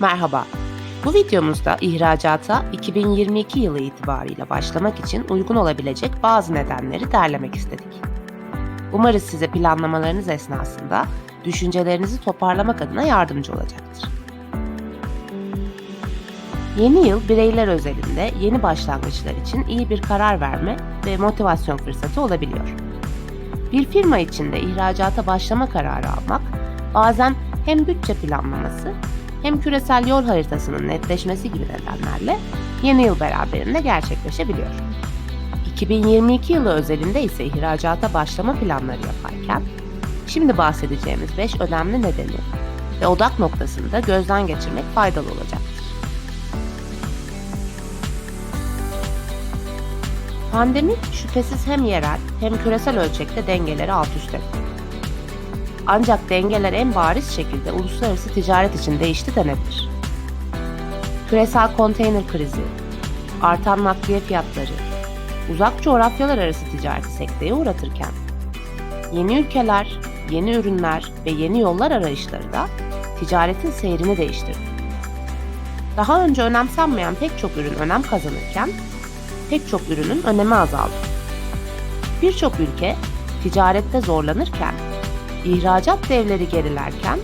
Merhaba. Bu videomuzda ihracata 2022 yılı itibariyle başlamak için uygun olabilecek bazı nedenleri derlemek istedik. Umarız size planlamalarınız esnasında düşüncelerinizi toparlamak adına yardımcı olacaktır. Yeni yıl bireyler özelinde yeni başlangıçlar için iyi bir karar verme ve motivasyon fırsatı olabiliyor. Bir firma içinde ihracata başlama kararı almak bazen hem bütçe planlaması hem küresel yol haritasının netleşmesi gibi nedenlerle yeni yıl beraberinde gerçekleşebiliyor. 2022 yılı özelinde ise ihracata başlama planları yaparken şimdi bahsedeceğimiz 5 önemli nedeni ve odak noktasını da gözden geçirmek faydalı olacaktır. Pandemi şüphesiz hem yerel hem küresel ölçekte dengeleri alt üst etti. Ancak dengeler en bariz şekilde uluslararası ticaret için değişti denebilir. Küresel konteyner krizi, artan nakliye fiyatları, uzak coğrafyalar arası ticareti sekteye uğratırken, yeni ülkeler, yeni ürünler ve yeni yollar arayışları da ticaretin seyrini değiştirdi. Daha önce önemsenmeyen pek çok ürün önem kazanırken, pek çok ürünün önemi azaldı. Birçok ülke ticarette zorlanırken ihracat devleri gerilerken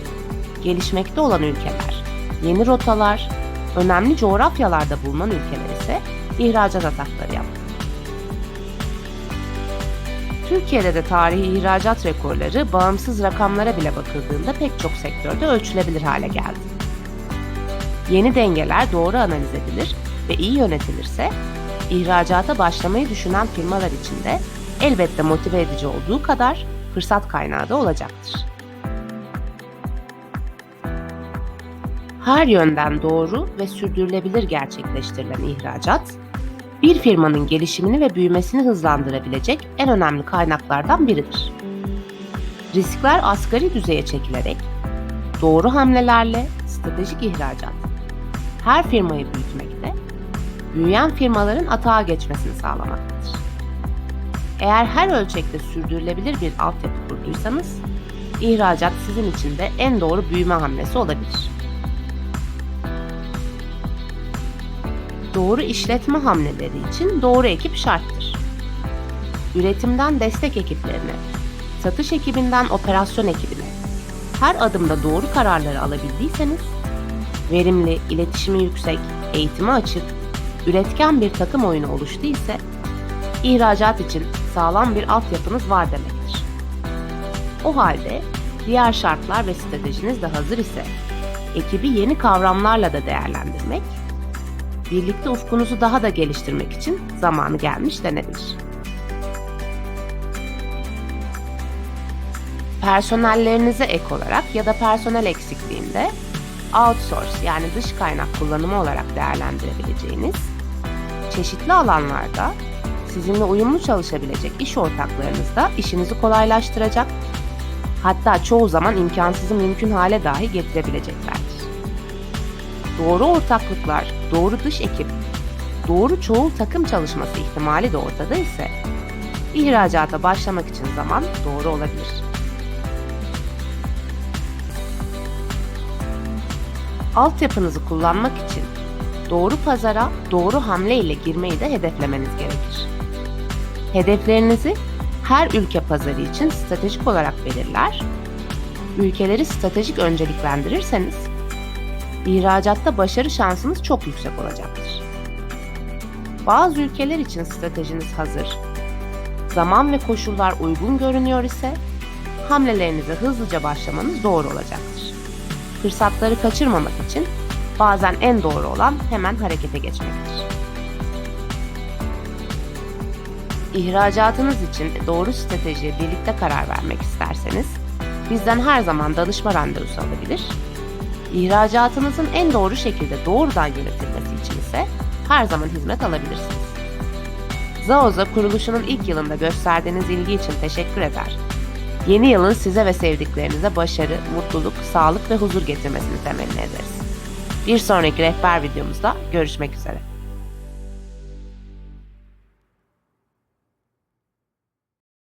gelişmekte olan ülkeler, yeni rotalar, önemli coğrafyalarda bulunan ülkeler ise ihracat atakları yaptı. Türkiye'de de tarihi ihracat rekorları bağımsız rakamlara bile bakıldığında pek çok sektörde ölçülebilir hale geldi. Yeni dengeler doğru analiz edilir ve iyi yönetilirse ihracata başlamayı düşünen firmalar için de elbette motive edici olduğu kadar fırsat kaynağı da olacaktır. Her yönden doğru ve sürdürülebilir gerçekleştirilen ihracat, bir firmanın gelişimini ve büyümesini hızlandırabilecek en önemli kaynaklardan biridir. Riskler asgari düzeye çekilerek, doğru hamlelerle stratejik ihracat, her firmayı büyütmekte, büyüyen firmaların atağa geçmesini sağlamaktadır. Eğer her ölçekte sürdürülebilir bir altyapı kurduysanız, ihracat sizin için de en doğru büyüme hamlesi olabilir. Doğru işletme hamleleri için doğru ekip şarttır. Üretimden destek ekiplerine, satış ekibinden operasyon ekibine, her adımda doğru kararları alabildiyseniz, verimli, iletişimi yüksek, eğitimi açık, üretken bir takım oyunu oluştu ise ihracat için sağlam bir altyapınız var demektir. O halde diğer şartlar ve stratejiniz de hazır ise ekibi yeni kavramlarla da değerlendirmek, birlikte ufkunuzu daha da geliştirmek için zamanı gelmiş denebilir. Personellerinize ek olarak ya da personel eksikliğinde outsource yani dış kaynak kullanımı olarak değerlendirebileceğiniz çeşitli alanlarda sizinle uyumlu çalışabilecek iş ortaklarınız da işinizi kolaylaştıracak, hatta çoğu zaman imkansızı mümkün hale dahi getirebileceklerdir. Doğru ortaklıklar, doğru dış ekip, doğru çoğul takım çalışması ihtimali de ortada ise ihracata başlamak için zaman doğru olabilir. Altyapınızı kullanmak için doğru pazara doğru hamle ile girmeyi de hedeflemeniz gerekir. Hedeflerinizi her ülke pazarı için stratejik olarak belirler, ülkeleri stratejik önceliklendirirseniz ihracatta başarı şansınız çok yüksek olacaktır. Bazı ülkeler için stratejiniz hazır, zaman ve koşullar uygun görünüyor ise hamlelerinize hızlıca başlamanız doğru olacaktır. Fırsatları kaçırmamak için bazen en doğru olan hemen harekete geçmektir. İhracatınız için doğru stratejiye birlikte karar vermek isterseniz bizden her zaman danışma randevusu alabilir. İhracatınızın en doğru şekilde doğrudan yönetilmesi için ise her zaman hizmet alabilirsiniz. Zaoza kuruluşunun ilk yılında gösterdiğiniz ilgi için teşekkür eder. Yeni yılın size ve sevdiklerinize başarı, mutluluk, sağlık ve huzur getirmesini temenni ederiz. Bir sonraki rehber videomuzda görüşmek üzere.